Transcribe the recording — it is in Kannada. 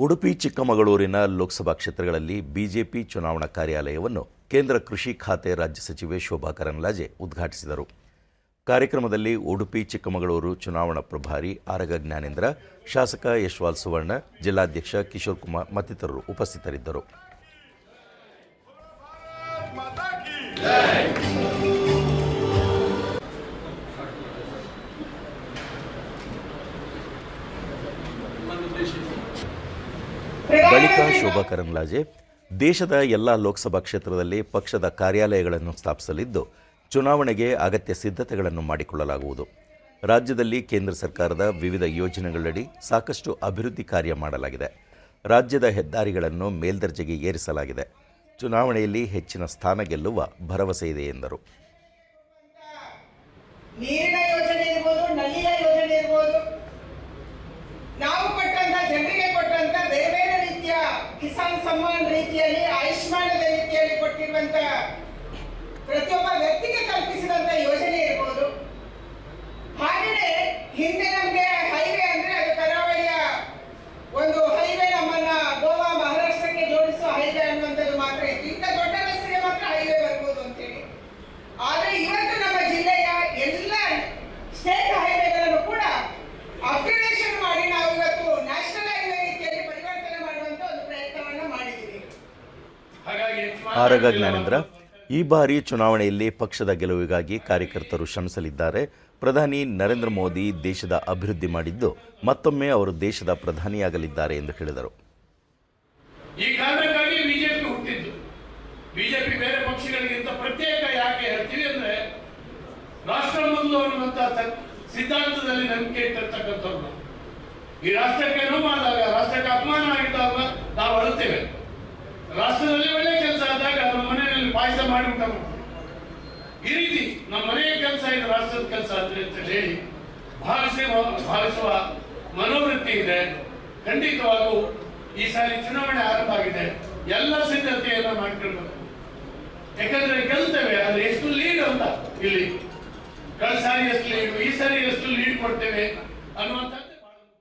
ಉಡುಪಿ, ಚಿಕ್ಕಮಗಳೂರಿನ ಲೋಕಸಭಾ ಕ್ಷೇತ್ರಗಳಲ್ಲಿ ಬಿಜೆಪಿ ಚುನಾವಣಾ ಕಾರ್ಯಾಲಯವನ್ನು ಕೇಂದ್ರ ಕೃಷಿ ಖಾತೆ ರಾಜ್ಯ ಸಚಿವೆ ಶೋಭಾ ಕರಂದ್ಲಾಜೆ ಉದ್ಘಾಟಿಸಿದರು. ಕಾರ್ಯಕ್ರಮದಲ್ಲಿ ಉಡುಪಿ, ಚಿಕ್ಕಮಗಳೂರು ಚುನಾವಣಾ ಪ್ರಭಾರಿ ಆರಗ ಜ್ಞಾನೇಂದ್ರ, ಶಾಸಕ ಯಶ್ವಾಲ್ ಸುವರ್ಣ, ಜಿಲ್ಲಾಧ್ಯಕ್ಷ ಕಿಶೋರ್ ಕುಮಾರ್ ಮತ್ತಿತರರು ಉಪಸ್ಥಿತರಿದ್ದರು. ಬಳಿಕ ಶೋಭಾ ಕರಂದ್ಲಾಜೆ ದೇಶದ ಎಲ್ಲ ಲೋಕಸಭಾ ಕ್ಷೇತ್ರದಲ್ಲಿ ಪಕ್ಷದ ಕಾರ್ಯಾಲಯಗಳನ್ನು ಸ್ಥಾಪಿಸಲಿದ್ದು ಚುನಾವಣೆಗೆ ಅಗತ್ಯ ಸಿದ್ಧತೆಗಳನ್ನು ಮಾಡಿಕೊಳ್ಳಲಾಗುವುದು. ರಾಜ್ಯದಲ್ಲಿ ಕೇಂದ್ರ ಸರ್ಕಾರದ ವಿವಿಧ ಯೋಜನೆಗಳಡಿ ಸಾಕಷ್ಟು ಅಭಿವೃದ್ಧಿ ಕಾರ್ಯ ಮಾಡಲಾಗಿದೆ. ರಾಜ್ಯದ ಹೆದ್ದಾರಿಗಳನ್ನು ಮೇಲ್ದರ್ಜೆಗೆ ಏರಿಸಲಾಗಿದೆ. ಚುನಾವಣೆಯಲ್ಲಿ ಹೆಚ್ಚಿನ ಸ್ಥಾನ ಗೆಲ್ಲುವ ಭರವಸೆ ಇದೆ ಎಂದರು. ಕಿಸಾನ್ ಸಮ್ಮಾನ್ ರೀತಿಯಲ್ಲಿ ಆಯುಷ್ಮಾನದ ರೀತಿಯಲ್ಲಿ ಕೊಟ್ಟಿರುವಂತಹ ಪ್ರತಿಯೊಬ್ಬ ವ್ಯಕ್ತಿಗೆ ಕಲ್ಪಿಸಿದಂತ ಯೋಜನೆ ಇರ್ಬೋದು. ಆರಗ ಜ್ಞಾನೇಂದ್ರ, ಈ ಬಾರಿ ಚುನಾವಣೆಯಲ್ಲಿ ಪಕ್ಷದ ಗೆಲುವಿಗಾಗಿ ಕಾರ್ಯಕರ್ತರು ಶ್ರಮಿಸಲಿದ್ದಾರೆ. ಪ್ರಧಾನಿ ನರೇಂದ್ರ ಮೋದಿ ದೇಶದ ಅಭಿವೃದ್ಧಿ ಮಾಡಿದ್ದು ಮತ್ತೊಮ್ಮೆ ಅವರು ದೇಶದ ಪ್ರಧಾನಿಯಾಗಲಿದ್ದಾರೆ ಎಂದು ಹೇಳಿದರು. ಈ ಕಾರಣಕ್ಕಾಗಿ ಬಿಜೆಪಿ ಹುಟ್ಟಿದ್ದು. ಬಿಜೆಪಿ ಬೇರೆ ಪಕ್ಷಗಳಿಗಿಂತ ಪ್ರತ್ಯೇಕ ಯಾಕೆ ಹೇಳ್ತೀವಿ ಅಂದ್ರೆ, ರಾಷ್ಟ್ರ ಮೊದಲು ಅನ್ನುವಂತ ಸಿದ್ಧಾಂತದಲ್ಲಿ ನಂಬಿಕೆ ಇಟ್ಟಿರ್ತಕ್ಕಂಥವ್ರು. ಈ ರಾಷ್ಟ್ರಕ್ಕೆ ನೋವಾದಾಗ ರಾಷ್ಟ್ರಕ್ಕೆ ಅಪಮಾನ ಆಗಿದ್ದಾಗ ನಾವು ಅಳುತ್ತೇವೆ. ರಾಷ್ಟ್ರದಲ್ಲಿ ಒಳ್ಳೆ ಕೆಲಸ ಆದಾಗ ನಮ್ಮ ಮನೆಯಲ್ಲಿ ಪಾಯಸ ಮಾಡಿ ಈ ರೀತಿ ನಮ್ಮ ಮನೆಯ ಕೆಲಸ ಇದು, ರಾಷ್ಟ್ರದ ಕೆಲಸ ಅಂತ ಹೇಳಿ ಭಾವಿಸಿ ಭಾವಿಸುವ ಮನೋವೃತ್ತಿ ಇದೆ. ಖಂಡಿತವಾಗೂ ಈ ಸಾರಿ ಚುನಾವಣೆ ಆರಂಭ ಆಗಿದೆ. ಎಲ್ಲ ಸಿದ್ಧತೆಯನ್ನ ಮಾಡ್ಕೊಳ್ಬೇಕು. ಯಾಕಂದ್ರೆ ಗೆಲ್ತೇವೆ, ಆದ್ರೆ ಎಷ್ಟು ಲೀಡ್ ಅಂತ ಇಲ್ಲಿ. ಕಳೆದ ಸಾರಿ ಎಷ್ಟು ಲೀಡ್ ಈ ಸಾರಿ ಎಷ್ಟು ಲೀಡ್ ಕೊಡ್ತೇವೆ ಅನ್ನುವಂತ